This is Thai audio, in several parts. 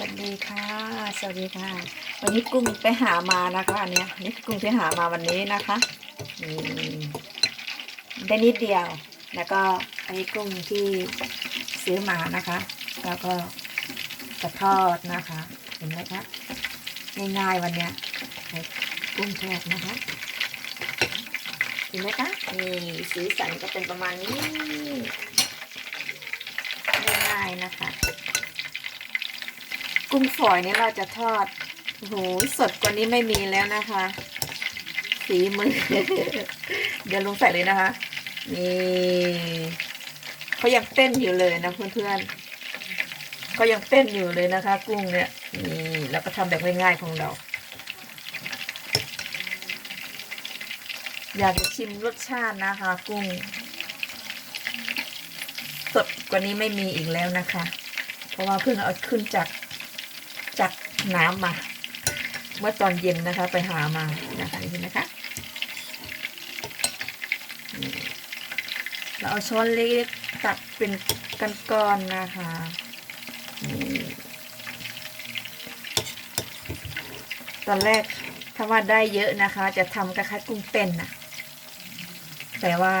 วัสดีค่ะ สวัสดีค่ะ วันนี้กุ้งไปหามานะคะอันเนี้ยนี่กุ้งไปหามาวันนี้นะคะนี่ได้นิดเดียว แล้วก็อันนี้กุ้งที่ซื้อมานะคะ แล้วก็จะทอดนะคะ เห็นไหมคะง่ายๆวันเนี้ยกุ้งทอดนะคะเห็นไหมคะนี่สีสันก็เป็นประมาณนี้ง่ายๆนะคะ กุ้งฝอยนี่เราจะทอดโอ้โหสดกว่านี้ไม่มีแล้วนะคะฝีมือ เดี๋ยวลงใส่เลยนะคะ นี่เขายังเต้นอยู่เลยนะเพื่อนๆเขายังเต้นอยู่เลยนะคะ กุ้งเนี่ยนี่แล้วก็ทำแบบง่ายๆของเรา อยากจะชิมรสชาตินะคะ กุ้ง สดกว่านี้ไม่มีอีกแล้วนะคะ เพราะว่าเพิ่งเอาขึ้นจาก จากน้ำมา เมื่อตอนเย็นนะคะ ไปหามานะคะเห็นไหมคะเราเอาช้อนเล็กตักเป็นก้อนๆนะคะตอนแรกถ้าว่าได้เยอะนะคะ จะทำกระคัดกุ้งเต้นนะแต่ว่า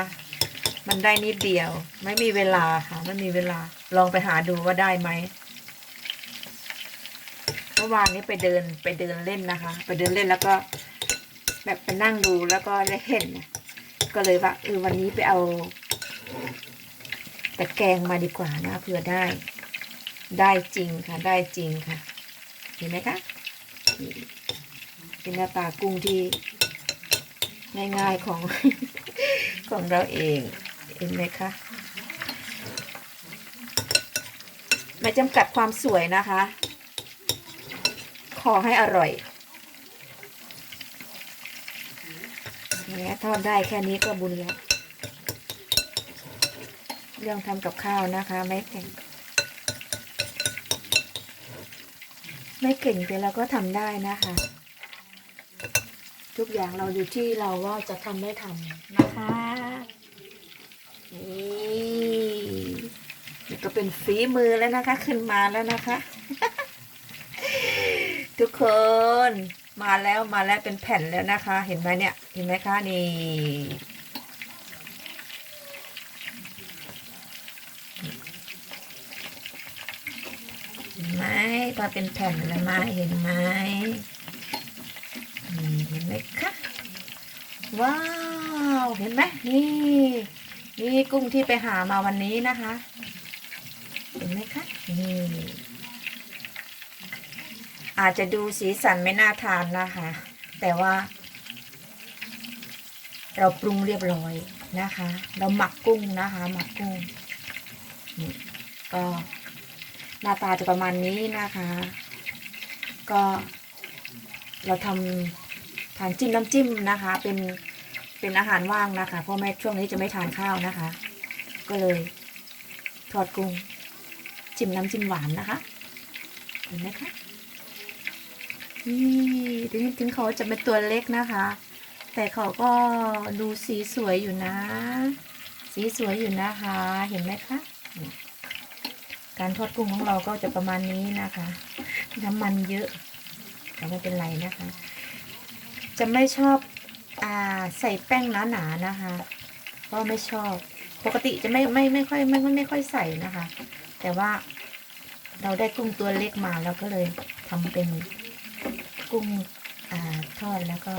มันได้นิดเดียว ไม่มีเวลาค่ะ ไม่มีเวลาลองไปหาดูว่าได้ไหม มื่อวานนี้ไปเดินไปเดินเล่นนะคะ ไปเดินเล่นแล้วก็ แบบไปนั่งดูแล้วก็ได้เห็นก็เลยว่าเออวันนี้ไปเอาตะแกรงมาดีกว่านะเผื่อได้ ได้จริงค่ะ ได้จริงค่ะ เห็นไหมคะเป็นหน้าตากุ้งที่ง่ายๆของของเราเองเห็นไหมคะไม่จำกัดความสวยนะคะ ขอให้อร่อยเนี่ยทอดได้แค่นี้ก็บุญแล้วเรื่องทำกับข้าวนะคะ ไม่เก่ง ไม่เก่งแต่เราก็ทำได้นะคะ ทุกอย่างเราอยู่ที่เราว่าจะทำไม่ทำนะคะนี่ก็เป็นฝีมือแล้วนะคะ ขึ้นมาแล้วนะคะ ทุกคนมาแล้วมาแล้วเป็นแผ่นแล้วนะคะ เห็นไหมเนี่ยเห็นไหมคะนี่เห็นไหมพอเป็นแผ่นแล้วมาเห็นไหมนี่เห็นไหมคะว้าวเห็นไหมนี่นี่กุ้งที่ไปหามาวันนี้นะคะ เห็นไหมคะนี่ อาจจะดูสีสันไม่น่าทานนะคะ แต่ว่า เราปรุงเรียบร้อยนะคะ เราหมักกุ้งนะคะ หมักกุ้งนี่ก็หน้าตาจะประมาณนี้นะคะ ก็เราทำทานจิ้มน้ำจิ้มนะคะ เป็นเป็นอาหารว่างนะคะเพราะแม่ช่วงนี้จะไม่ทานข้าวนะคะ ก็เลยทอดกุ้งจิ้มน้ำจิ้มหวานนะคะเห็นไหมคะ นี่ถึงถึงเขาจะเป็นตัวเล็กนะคะ แต่เขาก็ดูสีสวยอยู่นะ สีสวยอยู่นะคะ เห็นไหมคะ การทอดกุ้งของเราก็จะประมาณนี้นะคะ น้ำมันเยอะแต่ไม่เป็นไรนะคะ จะไม่ชอบอ่าใส่แป้งหนาๆนะคะ ก็ไม่ชอบ ปกติจะไม่ไม่ไม่ค่อยไม่ไม่ไม่ค่อยใส่นะคะ แต่ว่าเราได้กุ้งตัวเล็กมาเราก็เลยทำเป็น กุ้งอทอดแล้วก็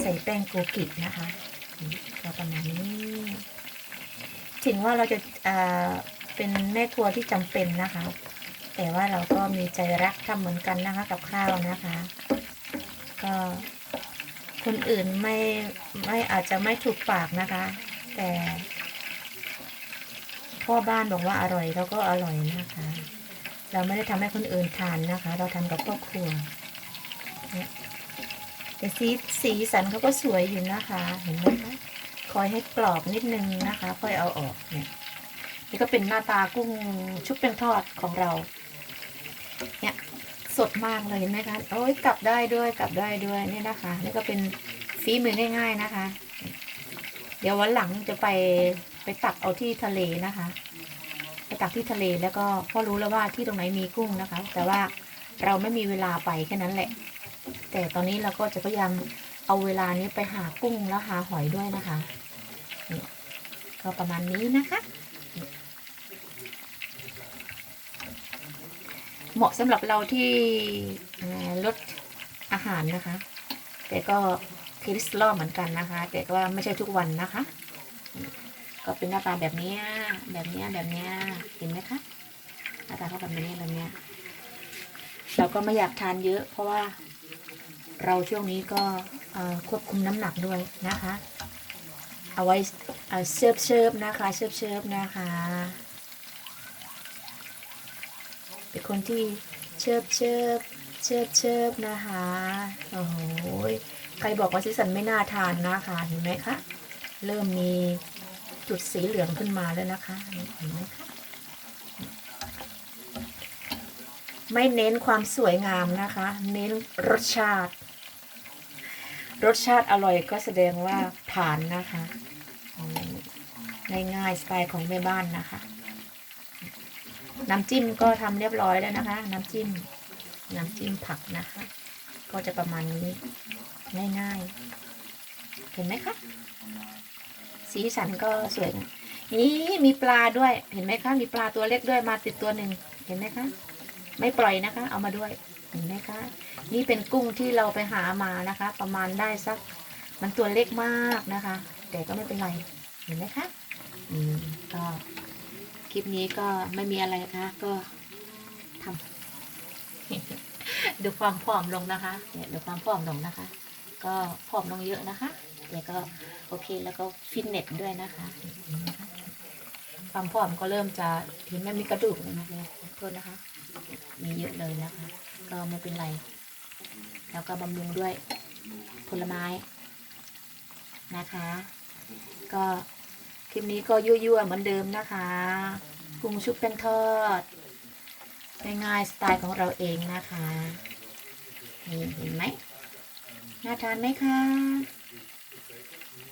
ใส่แป้งโกกินะคะก็ประมาณนี้ ถึงว่าเราจะเป็นแม่ครัวที่จำเป็นนะคะ แต่ว่าเราก็มีใจรักทำเหมือนกันนะคะกับข้าวนะคะ ก็คนอื่นไม่ไม่อาจจะไม่ถูกปากนะคะ แต่พ่อบ้านบอกว่าอร่อยเราก็อร่อยนะคะ เราไม่ได้ทำให้คนอื่นทานนะคะ เราทำกับครอบครัว เนี่ยแต่สีสีสันเขาก็สวยอยู่นะคะ เห็นไหมคะคอยให้กรอบนิดนึงนะคะ ค่อยเอาออกเนี่ยนี่ก็เป็นหน้าตากุ้งชุบแป้งทอดของเรา เนี่ยสดมากเลยเห็นไหมคะโอ้ยกลับได้ด้วยกลับได้ด้วยนี่นะคะ นี่ก็เป็นฝีมือง่าย ๆนะคะ เดี๋ยววันหลังจะไปไปตักเอาที่ทะเลนะคะ ไปตักที่ทะเลแล้วก็พ่อรู้แล้วว่าที่ตรงไหนมีกุ้งนะคะ แต่ว่าเราไม่มีเวลาไปแค่นั้นแหละ แต่ตอนนี้เราก็จะพยายามเอาเวลานี้ไปหากุ้งแล้วหาหอยด้วยนะคะนี่ก็ประมาณนี้นะคะ เหมาะสำหรับเราที่ลดอาหารนะคะ แต่ก็คอเลสเตอรอลเหมือนกันนะคะ แต่ก็ไม่ใช่ทุกวันนะคะ ก็เป็นหน้าตาแบบนี้แบบนี้แบบนี้เห็นไหมคะหน้าตาเขาแบบนี้แบบเนี้ยเราก็ไม่อยากทานเยอะ เพราะว่า เราช่วงนี้ก็ควบคุมน้ำหนักด้วยนะคะ เอาไว้เชิบเชิบนะคะเชิบเชิบนะคะ เป็นคนที่เชิบเชิบเชิบเชิบนะคะ โอ้โหใครบอกว่าซิสันไม่น่าทานนะคะเห็นไหมคะ เริ่มมีจุดสีเหลืองขึ้นมาแล้วนะคะ เห็นไหมคะไม่เน้นความสวยงามนะคะ เน้นรสชาติ รสชาติอร่อยก็แสดงว่าผ่านนะคะอืมง่ายๆสไตล์ของแม่บ้านนะคะ น้ำจิ้มก็ทำเรียบร้อยแล้วนะคะ น้ำจิ้ม น้ำจิ้มผักนะคะ ก็จะประมาณนี้ง่ายๆ เห็นไหมคะ สีสันก็สวยนี่มีปลาด้วย เห็นไหมคะ มีปลาตัวเล็กด้วยมาติดตัวหนึ่ง เห็นไหมคะ ไม่ปล่อยนะคะ เอามาด้วยเห็นไหมคะ นี่เป็นกุ้งที่เราไปหามานะคะ ประมาณได้สัก มันตัวเล็กมากนะคะ แต่ก็ไม่เป็นไร เห็นไหมคะ อืม ก็คลิปนี้ก็ไม่มีอะไรนะคะ ก็ทำดูความผอมลงนะคะ เนี่ยดูความผอมลงนะคะ ก็ผอมลงเยอะนะคะแต่ก็โอเคแล้วก็ฟิตเนสด้วยนะคะ ความผอมก็เริ่มจะเห็นไหมมีกระดูกนะคะโทษนะคะ มีเยอะเลยนะคะ ก็ไม่เป็นไร แล้วก็บำรุงด้วยผลไม้นะคะ ก็คลิปนี้ก็ยั่วๆเหมือนเดิมนะคะกุ้งชุบเป็นทอดง่ายๆสไตล์ของเราเองนะคะนี่เห็นไหมน่าทานไหมคะ